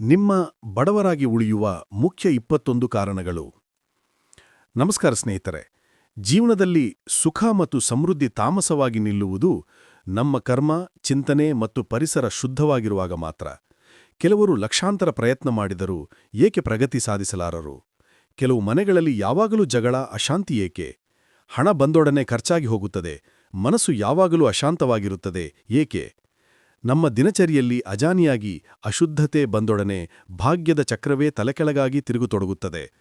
ನಿಮ್ಮ ಬಡವರಾಗಿ ಉಳಿಯುವ ಮುಖ್ಯ ಇಪ್ಪತ್ತೊಂದು ಕಾರಣಗಳು. ನಮಸ್ಕಾರ ಸ್ನೇಹಿತರೆ. ಜೀವನದಲ್ಲಿ ಸುಖ ಮತ್ತು ಸಮೃದ್ಧಿ ತಾಮಸವಾಗಿ ನಿಲ್ಲುವುದು ನಮ್ಮ ಕರ್ಮ, ಚಿಂತನೆ ಮತ್ತು ಪರಿಸರ ಶುದ್ಧವಾಗಿರುವಾಗ ಮಾತ್ರ. ಕೆಲವರು ಲಕ್ಷಾಂತರ ಪ್ರಯತ್ನ ಮಾಡಿದರೂ ಏಕೆ ಪ್ರಗತಿ ಸಾಧಿಸಲಾರರು? ಕೆಲವು ಮನೆಗಳಲ್ಲಿ ಯಾವಾಗಲೂ ಜಗಳ, ಅಶಾಂತಿ ಏಕೆ? ಹಣ ಬಂದೊಡನೆ ಖರ್ಚಾಗಿ ಹೋಗುತ್ತದೆ, ಮನಸ್ಸು ಯಾವಾಗಲೂ ಅಶಾಂತವಾಗಿರುತ್ತದೆ ಏಕೆ? ನಮ್ಮ ದಿನಚರಿಯಲ್ಲಿ ಅಜಾನಿಯಾಗಿ ಅಶುದ್ಧತೆ ಬಂದೊಡನೆ ಭಾಗ್ಯದ ಚಕ್ರವೇ ತಲೆಕೆಳಗಾಗಿ ತಿರುಗುತೊಡಗುತ್ತದೆ.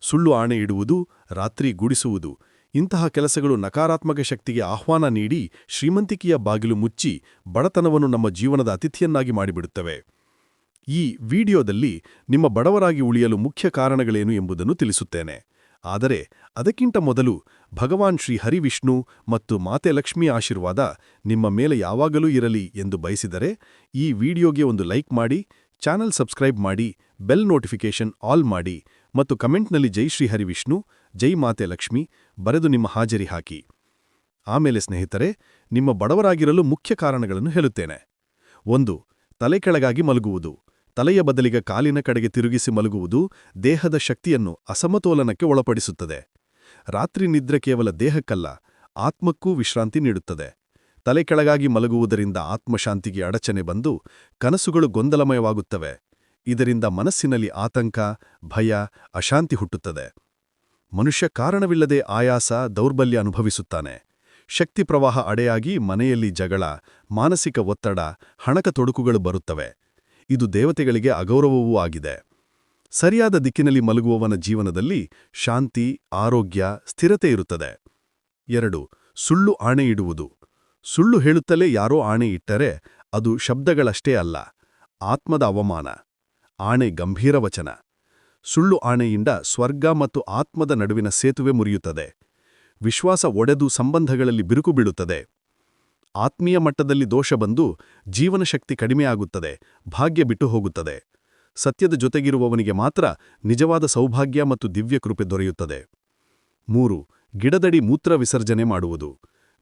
ಸುಳ್ಳು ಆಣೆ ಇಡುವುದು, ರಾತ್ರಿ ಗುಡಿಸುವುದು, ಇಂತಹ ಕೆಲಸಗಳು ನಕಾರಾತ್ಮಕ ಶಕ್ತಿಗೆ ಆಹ್ವಾನ ನೀಡಿ ಶ್ರೀಮಂತಿಕೆಯ ಬಾಗಿಲು ಮುಚ್ಚಿ ಬಡತನವನ್ನು ನಮ್ಮ ಜೀವನದ ಅತಿಥಿಯನ್ನಾಗಿ ಮಾಡಿಬಿಡುತ್ತವೆ. ಈ ವಿಡಿಯೋದಲ್ಲಿ ನಿಮ್ಮ ಬಡವರಾಗಿ ಉಳಿಯಲು ಮುಖ್ಯ ಕಾರಣಗಳೇನು ಎಂಬುದನ್ನು ತಿಳಿಸುತ್ತೇನೆ. ಆದರೆ ಅದಕ್ಕಿಂತ ಮೊದಲು ಭಗವಾನ್ ಶ್ರೀ ಹರಿವಿಷ್ಣು ಮತ್ತು ಮಾತೆ ಲಕ್ಷ್ಮಿ ಆಶೀರ್ವಾದ ನಿಮ್ಮ ಮೇಲೆ ಯಾವಾಗಲೂ ಇರಲಿ ಎಂದು ಬಯಸಿದರೆ ಈ ವಿಡಿಯೋಗೆ ಒಂದು ಲೈಕ್ ಮಾಡಿ, ಚಾನಲ್ ಸಬ್ಸ್ಕ್ರೈಬ್ ಮಾಡಿ, ಬೆಲ್ ನೋಟಿಫಿಕೇಷನ್ ಆಲ್ ಮಾಡಿ ಮತ್ತು ಕಮೆಂಟ್ನಲ್ಲಿ ಜೈ ಶ್ರೀ ಹರಿವಿಷ್ಣು, ಜೈ ಮಾತೆ ಲಕ್ಷ್ಮಿ ಬರೆದು ನಿಮ್ಮ ಹಾಜರಿ ಹಾಕಿ. ಆಮೇಲೆ ಸ್ನೇಹಿತರೆ, ನಿಮ್ಮ ಬಡವರಾಗಿರಲು ಮುಖ್ಯ ಕಾರಣಗಳನ್ನು ಹೇಳುತ್ತೇನೆ. ಒಂದು, ತಲೆ ಕೆಳಗಾಗಿ ಮಲಗುವುದು. ತಲೆಯ ಬದಲಿಗೆ ಕಾಲಿನ ಕಡೆಗೆ ತಿರುಗಿಸಿ ಮಲಗುವುದು ದೇಹದ ಶಕ್ತಿಯನ್ನು ಅಸಮತೋಲನಕ್ಕೆ ಒಳಪಡಿಸುತ್ತದೆ. ರಾತ್ರಿ ನಿದ್ರೆ ಕೇವಲ ದೇಹಕ್ಕಲ್ಲ, ಆತ್ಮಕ್ಕೂ ವಿಶ್ರಾಂತಿ ನೀಡುತ್ತದೆ. ತಲೆ ಕೆಳಗಾಗಿ ಮಲಗುವುದರಿಂದ ಆತ್ಮಶಾಂತಿಗೆ ಅಡಚಣೆ ಬಂದು ಕನಸುಗಳು ಗೊಂದಲಮಯವಾಗುತ್ತವೆ. ಇದರಿಂದ ಮನಸ್ಸಿನಲ್ಲಿ ಆತಂಕ, ಭಯ, ಅಶಾಂತಿ ಹುಟ್ಟುತ್ತದೆ. ಮನುಷ್ಯ ಕಾರಣವಿಲ್ಲದೆ ಆಯಾಸ, ದೌರ್ಬಲ್ಯ ಅನುಭವಿಸುತ್ತಾನೆ. ಶಕ್ತಿ ಪ್ರವಾಹ ಅಡೆಯಾಗಿ ಮನೆಯಲ್ಲಿ ಜಗಳ, ಮಾನಸಿಕ ಒತ್ತಡ, ಹಣಕ ತೊಡಕುಗಳು ಬರುತ್ತವೆ. ಇದು ದೇವತೆಗಳಿಗೆ ಅಗೌರವವೂ ಆಗಿದೆ. ಸರಿಯಾದ ದಿಕ್ಕಿನಲ್ಲಿ ಮಲಗುವವನ ಜೀವನದಲ್ಲಿ ಶಾಂತಿ, ಆರೋಗ್ಯ, ಸ್ಥಿರತೆ ಇರುತ್ತದೆ. ಎರಡು, ಸುಳ್ಳು ಆಣೆ ಇಡುವುದು. ಸುಳ್ಳು ಹೇಳುತ್ತಲೇ ಯಾರೋ ಆಣೆ ಇಟ್ಟರೆ ಅದು ಶಬ್ದಗಳಷ್ಟೇ ಅಲ್ಲ, ಆತ್ಮದ ಅವಮಾನ. ಆಣೆ ಗಂಭೀರ ವಚನ. ಸುಳ್ಳು ಆಣೆಯಿಂದ ಸ್ವರ್ಗ ಮತ್ತು ಆತ್ಮದ ನಡುವಿನ ಸೇತುವೆ ಮುರಿಯುತ್ತದೆ. ವಿಶ್ವಾಸ ಒಡೆದು ಸಂಬಂಧಗಳಲ್ಲಿ ಬಿರುಕು ಬೀಳುತ್ತದೆ. ಆತ್ಮೀಯ ಮಟ್ಟದಲ್ಲಿ ದೋಷ ಬಂದು ಜೀವನಶಕ್ತಿ ಕಡಿಮೆಯಾಗುತ್ತದೆ ಭಾಗ್ಯ ಬಿಟ್ಟು ಹೋಗುತ್ತದೆ. ಸತ್ಯದ ಜೊತೆಗಿರುವವನಿಗೆ ಮಾತ್ರ ನಿಜವಾದ ಸೌಭಾಗ್ಯ ಮತ್ತು ದಿವ್ಯಕೃಪೆ ದೊರೆಯುತ್ತದೆ. ಮೂರು, ಗಿಡದಡಿ ಮೂತ್ರ ವಿಸರ್ಜನೆ ಮಾಡುವುದು.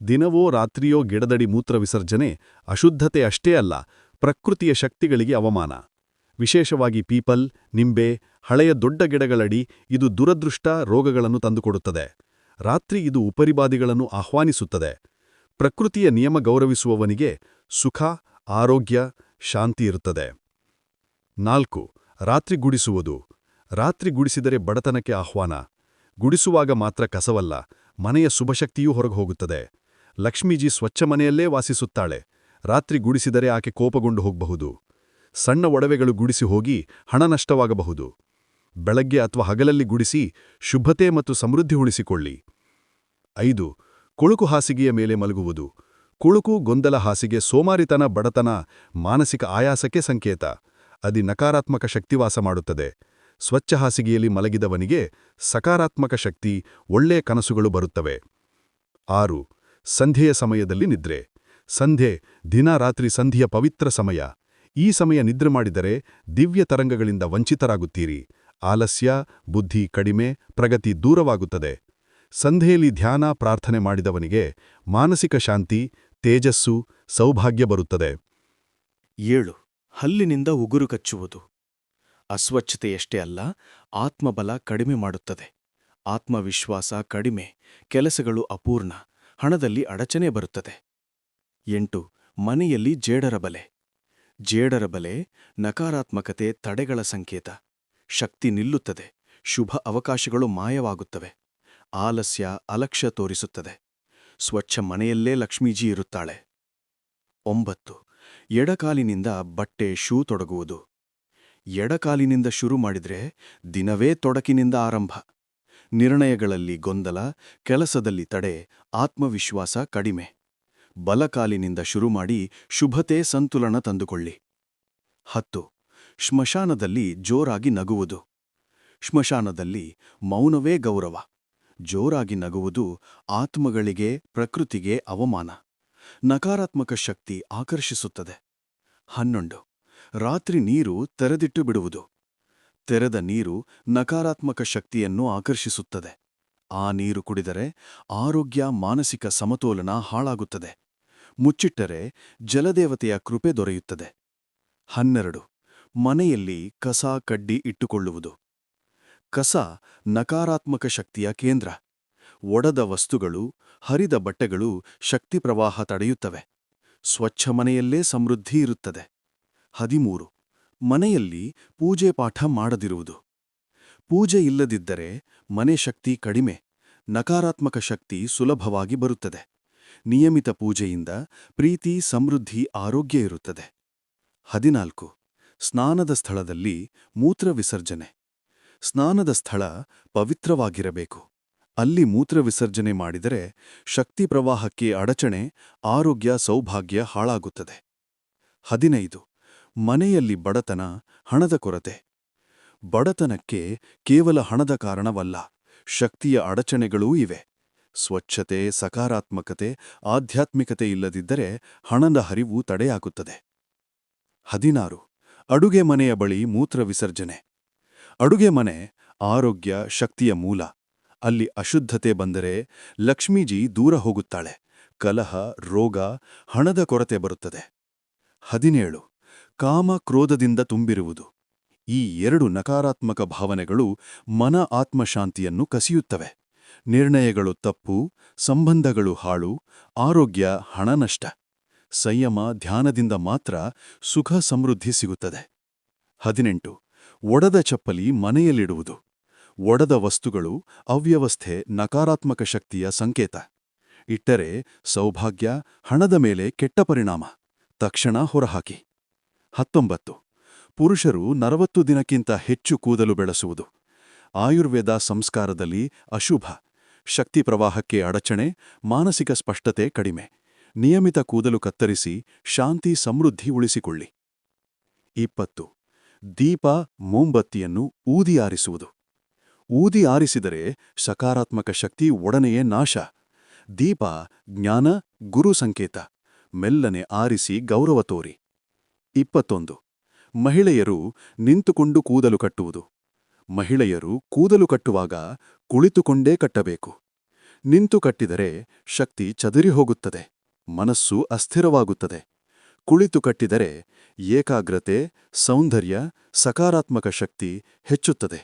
ದಿನವೋ ರಾತ್ರಿಯೋ ಗಿಡದಡಿ ಮೂತ್ರ ವಿಸರ್ಜನೆ ಅಶುದ್ಧತೆ ಅಷ್ಟೇ ಅಲ್ಲ, ಪ್ರಕೃತಿಯ ಶಕ್ತಿಗಳಿಗೆ ಅವಮಾನ. ವಿಶೇಷವಾಗಿ ಪೀಪಲ್, ನಿಂಬೆ, ಹಳೆಯ ದೊಡ್ಡ ಗಿಡಗಳಡಿ ಇದು ದುರದೃಷ್ಟ ರೋಗಗಳನ್ನು ತಂದುಕೊಡುತ್ತದೆ. ರಾತ್ರಿ ಇದು ಉಪರಿಬಾದಿಗಳನ್ನು ಆಹ್ವಾನಿಸುತ್ತದೆ. ಪ್ರಕೃತಿಯ ನಿಯಮ ಗೌರವಿಸುವವನಿಗೆ ಸುಖ, ಆರೋಗ್ಯ, ಶಾಂತಿ ಇರುತ್ತದೆ. ನಾಲ್ಕು, ರಾತ್ರಿ ಗುಡಿಸುವುದು. ರಾತ್ರಿ ಗುಡಿಸಿದರೆ ಬಡತನಕ್ಕೆ ಆಹ್ವಾನ. ಗುಡಿಸುವಾಗ ಮಾತ್ರ ಕಸವಲ್ಲ, ಮನೆಯ ಶುಭಶಕ್ತಿಯೂ ಹೊರಗೆ ಹೋಗುತ್ತದೆ ಲಕ್ಷ್ಮೀಜಿ ಸ್ವಚ್ಛ ಮನೆಯಲ್ಲೇ ವಾಸಿಸುತ್ತಾಳೆ. ರಾತ್ರಿ ಗುಡಿಸಿದರೆ ಆಕೆ ಕೋಪಗೊಂಡು ಹೋಗಬಹುದು. ಸಣ್ಣ ಒಡವೆಗಳು ಗುಡಿಸಿ ಹೋಗಿ ಹಣ ನಷ್ಟವಾಗಬಹುದು. ಬೆಳಗ್ಗೆ ಅಥವಾ ಹಗಲಲ್ಲಿ ಗುಡಿಸಿ ಶುಭತೆ ಮತ್ತು ಸಮೃದ್ಧಿ ಉಳಿಸಿಕೊಳ್ಳಿ. ಐದು ಕುಳುಕು ಹಾಸಿಗೆಯ ಮೇಲೆ ಮಲಗುವುದು. ಕುಳುಕು, ಗೊಂದಲ ಹಾಸಿಗೆ, ಸೋಮಾರಿತನ, ಬಡತನ, ಮಾನಸಿಕ ಆಯಾಸಕ್ಕೆ ಸಂಕೇತ. ಅದಿ ನಕಾರಾತ್ಮಕ ಶಕ್ತಿವಾಸ ಮಾಡುತ್ತದೆ. ಸ್ವಚ್ಛ ಹಾಸಿಗೆಯಲ್ಲಿ ಮಲಗಿದವನಿಗೆ ಸಕಾರಾತ್ಮಕ ಶಕ್ತಿ, ಒಳ್ಳೆಯ ಕನಸುಗಳು ಬರುತ್ತವೆ. ಆರು, ಸಂಧ್ಯೆಯ ಸಮಯದಲ್ಲಿ ನಿದ್ರೆ. ಸಂಧ್ಯೆ, ದಿನ ರಾತ್ರಿ ಸಂಧಿಯ ಪವಿತ್ರ ಸಮಯ. ಈ ಸಮಯ ನಿದ್ರೆ ಮಾಡಿದರೆ ದಿವ್ಯ ತರಂಗಗಳಿಂದ ವಂಚಿತರಾಗುತ್ತೀರಿ. ಆಲಸ್ಯ, ಬುದ್ಧಿ ಕಡಿಮೆ, ಪ್ರಗತಿ ದೂರವಾಗುತ್ತದೆ. ಸಂಧೆಯಲ್ಲಿ ಧ್ಯಾನ, ಪ್ರಾರ್ಥನೆ ಮಾಡಿದವನಿಗೆ ಮಾನಸಿಕ ಶಾಂತಿ, ತೇಜಸ್ಸು, ಸೌಭಾಗ್ಯ ಬರುತ್ತದೆ. ಏಳು. ಹಲ್ಲಿನಿಂದ ಉಗುರು ಕಚ್ಚುವುದು. ಅಸ್ವಚ್ಛತೆಯಷ್ಟೇ ಅಲ್ಲ, ಆತ್ಮಬಲ ಕಡಿಮೆ ಮಾಡುತ್ತದೆ. ಆತ್ಮವಿಶ್ವಾಸ ಕಡಿಮೆ, ಕೆಲಸಗಳು ಅಪೂರ್ಣ, ಹಣದಲ್ಲಿ ಅಡಚಣೆ ಬರುತ್ತದೆ. ಎಂಟು. ಮನೆಯಲ್ಲಿ ಜೇಡರ ಬಲೆ. ಜೇಡರ ಬಲೆ ನಕಾರಾತ್ಮಕತೆ, ತಡೆಗಳ ಸಂಕೇತ. ಶಕ್ತಿ ನಿಲ್ಲುತ್ತದೆ, ಶುಭ ಅವಕಾಶಗಳು ಮಾಯವಾಗುತ್ತವೆ. ಆಲಸ್ಯ ಅಲಕ್ಷ್ಯ ತೋರಿಸುತ್ತದೆ. ಸ್ವಚ್ಛ ಮನೆಯಲ್ಲೇ ಲಕ್ಷ್ಮೀಜಿ ಇರುತ್ತಾಳೆ. ಒಂಬತ್ತು. ಎಡಕಾಲಿನಿಂದ ಬಟ್ಟೆ ಶೂ ತೊಡಗುವುದು. ಎಡಕಾಲಿನಿಂದ ಶುರು ಮಾಡಿದ್ರೆ ದಿನವೇ ತೊಡಕಿನಿಂದ ಆರಂಭ. ನಿರ್ಣಯಗಳಲ್ಲಿ ಗೊಂದಲ, ಕೆಲಸದಲ್ಲಿ ತಡೆ, ಆತ್ಮವಿಶ್ವಾಸ ಕಡಿಮೆ. ಬಲಕಾಲಿನಿಂದ ಶುರು ಮಾಡಿ ಶುಭತೆ ಸಂತುಲನ ತಂದುಕೊಳ್ಳಿ. ಹತ್ತು. ಶ್ಮಶಾನದಲ್ಲಿ ಜೋರಾಗಿ ನಗುವುದು. ಶ್ಮಶಾನದಲ್ಲಿ ಮೌನವೇ ಗೌರವ. ಜೋರಾಗಿ ನಗುವುದು ಆತ್ಮಗಳಿಗೆ, ಪ್ರಕೃತಿಗೆ ಅವಮಾನ. ನಕಾರಾತ್ಮಕ ಶಕ್ತಿ ಆಕರ್ಷಿಸುತ್ತದೆ. ಹನ್ನೊಂದು. ರಾತ್ರಿ ನೀರು ತೆರೆದಿಟ್ಟು ಬಿಡುವುದು. ತೆರೆದ ನೀರು ನಕಾರಾತ್ಮಕ ಶಕ್ತಿಯನ್ನು ಆಕರ್ಷಿಸುತ್ತದೆ. ಆ ನೀರು ಕುಡಿದರೆ ಆರೋಗ್ಯ, ಮಾನಸಿಕ ಸಮತೋಲನ ಹಾಳಾಗುತ್ತದೆ. ಮುಚ್ಚಿಟ್ಟರೆ ಜಲದೇವತೆಯ ಕೃಪೆ ದೊರೆಯುತ್ತದೆ. ಹನ್ನೆರಡು. ಮನೆಯಲ್ಲಿ ಕಸ, ಕಡ್ಡಿ ಇಟ್ಟುಕೊಳ್ಳುವುದು. ಕಸ ನಕಾರಾತ್ಮಕ ಶಕ್ತಿಯ ಕೇಂದ್ರ. ಒಡದ ವಸ್ತುಗಳು, ಹರಿದ ಬಟ್ಟೆಗಳು ಶಕ್ತಿ ಪ್ರವಾಹ ತಡೆಯುತ್ತವೆ. ಸ್ವಚ್ಛ ಮನೆಯಲ್ಲೇ ಸಮೃದ್ಧಿ ಇರುತ್ತದೆ. ಹದಿಮೂರು. ಮನೆಯಲ್ಲಿ ಪೂಜೆ ಪಾಠ ಮಾಡದಿರುವುದು. ಪೂಜೆ ಇಲ್ಲದಿದ್ದರೆ ಮನೆ ಶಕ್ತಿ ಕಡಿಮೆ, ನಕಾರಾತ್ಮಕ ಶಕ್ತಿ ಸುಲಭವಾಗಿ ಬರುತ್ತದೆ. ನಿಯಮಿತ ಪೂಜೆಯಿಂದ ಪ್ರೀತಿ, ಸಮೃದ್ಧಿ, ಆರೋಗ್ಯ ಇರುತ್ತದೆ. ಹದಿನಾಲ್ಕು. ಸ್ನಾನದ ಸ್ಥಳದಲ್ಲಿ ಮೂತ್ರ ವಿಸರ್ಜನೆ. ಸ್ನಾನದ ಸ್ಥಳ ಪವಿತ್ರವಾಗಿರಬೇಕು. ಅಲ್ಲಿ ಮೂತ್ರ ವಿಸರ್ಜನೆ ಮಾಡಿದರೆ ಶಕ್ತಿ ಪ್ರವಾಹಕ್ಕೆ ಅಡಚಣೆ, ಆರೋಗ್ಯ, ಸೌಭಾಗ್ಯ ಹಾಳಾಗುತ್ತದೆ. ಹದಿನೈದು. ಮನೆಯಲ್ಲಿ ಬಡತನ, ಹಣದ ಕೊರತೆ. ಬಡತನಕ್ಕೆ ಕೇವಲ ಹಣದ ಕಾರಣವಲ್ಲ, ಶಕ್ತಿಯ ಅಡಚಣೆಗಳೂ ಇವೆ. ಸ್ವಚ್ಛತೆ, ಸಕಾರಾತ್ಮಕತೆ, ಆಧ್ಯಾತ್ಮಿಕತೆ ಇಲ್ಲದಿದ್ದರೆ ಹಣದ ಹರಿವು ತಡೆಯಾಗುತ್ತದೆ. ಹದಿನಾರು. ಅಡುಗೆ ಮನೆಯ ಬಳಿ ಮೂತ್ರ ವಿಸರ್ಜನೆ. ಅಡುಗೆ ಮನೆ ಆರೋಗ್ಯ ಶಕ್ತಿಯ ಮೂಲ. ಅಲ್ಲಿ ಅಶುದ್ಧತೆ ಬಂದರೆ ಲಕ್ಷ್ಮೀಜಿ ದೂರ ಹೋಗುತ್ತಾಳೆ. ಕಲಹ, ರೋಗ, ಹಣದ ಕೊರತೆ ಬರುತ್ತದೆ. ಹದಿನೇಳು. ಕಾಮ ಕ್ರೋಧದಿಂದ ತುಂಬಿರುವುದು. ಈ ಎರಡು ನಕಾರಾತ್ಮಕ ಭಾವನೆಗಳು ಮನ ಆತ್ಮಶಾಂತಿಯನ್ನು ಕಸಿಯುತ್ತವೆ. ನಿರ್ಣಯಗಳು ತಪ್ಪು, ಸಂಬಂಧಗಳು ಹಾಳು, ಆರೋಗ್ಯ ಹಣನಷ್ಟ. ಸಂಯಮ ಧ್ಯಾನದಿಂದ ಮಾತ್ರ ಸುಖ ಸಮೃದ್ಧಿ ಸಿಗುತ್ತದೆ. ಹದಿನೆಂಟು. ಒಡದ ಚಪ್ಪಲಿ ಮನೆಯಲ್ಲಿಡುವುದು. ಒಡದ ವಸ್ತುಗಳು ಅವ್ಯವಸ್ಥೆ ನಕಾರಾತ್ಮಕ ಶಕ್ತಿಯ ಸಂಕೇತ. ಇಟ್ಟರೆ ಸೌಭಾಗ್ಯ ಹಣದ ಮೇಲೆ ಕೆಟ್ಟ ಪರಿಣಾಮ. ತಕ್ಷಣ ಹೊರಹಾಕಿ. ಹತ್ತೊಂಬತ್ತು. ಪುರುಷರು ನಲವತ್ತು ದಿನಕ್ಕಿಂತ ಹೆಚ್ಚು ಕೂದಲು ಬೆಳೆಸುವುದು. ಆಯುರ್ವೇದ ಸಂಸ್ಕಾರದಲ್ಲಿ ಅಶುಭ. ಶಕ್ತಿ ಪ್ರವಾಹಕ್ಕೆ ಅಡಚಣೆ, ಮಾನಸಿಕ ಸ್ಪಷ್ಟತೆ ಕಡಿಮೆ. ನಿಯಮಿತ ಕೂದಲು ಕತ್ತರಿಸಿ, ಶಾಂತಿ ಸಮೃದ್ಧಿ ಉಳಿಸಿಕೊಳ್ಳಿ. ಇಪ್ಪತ್ತು. ದೀಪ ಮೋಂಬತ್ತಿಯನ್ನು ಊದಿ ಆರಿಸುವುದು. ಊದಿ ಆರಿಸಿದರೆ ಸಕಾರಾತ್ಮಕ ಶಕ್ತಿ ಒಡನೆಯೇ ನಾಶ. ದೀಪ, ಜ್ಞಾನ, ಗುರು ಸಂಕೇತ, ಮೆಲ್ಲನೆ ಆರಿಸಿ ಗೌರವ ತೋರಿ. ಇಪ್ಪತ್ತೊಂದು. ಮಹಿಳೆಯರು ನಿಂತುಕೊಂಡು ಕೂದಲು ಕಟ್ಟುವುದು. ಮಹಿಳೆಯರು ಕೂದಲು ಕಟ್ಟುವಾಗ ಕುಳಿತುಕೊಂಡೇ ಕಟ್ಟಬೇಕು. ನಿಂತು ಕಟ್ಟಿದರೆ ಶಕ್ತಿ ಚದುರಿ ಹೋಗುತ್ತದೆ. ಮನಸ್ಸು ಅಸ್ಥಿರವಾಗುತ್ತದೆ. ಕುಳಿತು ಕಟ್ಟಿದರೆ ಏಕಾಗ್ರತೆ, ಸೌಂದರ್ಯ, ಸಕಾರಾತ್ಮಕ ಶಕ್ತಿ ಹೆಚ್ಚುತ್ತದೆ.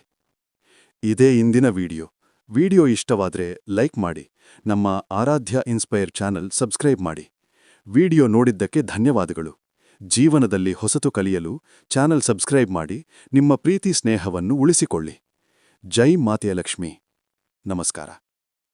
ಇದೇ ಇಂದಿನ ವಿಡಿಯೋ. ವಿಡಿಯೋ ಇಷ್ಟವಾದರೆ ಲೈಕ್ ಮಾಡಿ. ನಮ್ಮ ಆರಾಧ್ಯ ಇನ್ಸ್ಪೈರ್ ಚಾನಲ್ ಸಬ್ಸ್ಕ್ರೈಬ್ ಮಾಡಿ. ವಿಡಿಯೋ ನೋಡಿದ್ದಕ್ಕೆ ಧನ್ಯವಾದಗಳು. ಜೀವನದಲ್ಲಿ ಹೊಸತು ಕಲಿಯಲು ಚಾನಲ್ ಸಬ್ಸ್ಕ್ರೈಬ್ ಮಾಡಿ. ನಿಮ್ಮ ಪ್ರೀತಿ ಸ್ನೇಹವನ್ನು ಉಳಿಸಿಕೊಳ್ಳಿ. ಜೈ ಮಾತೆಯ ಲಕ್ಷ್ಮಿ. ನಮಸ್ಕಾರ.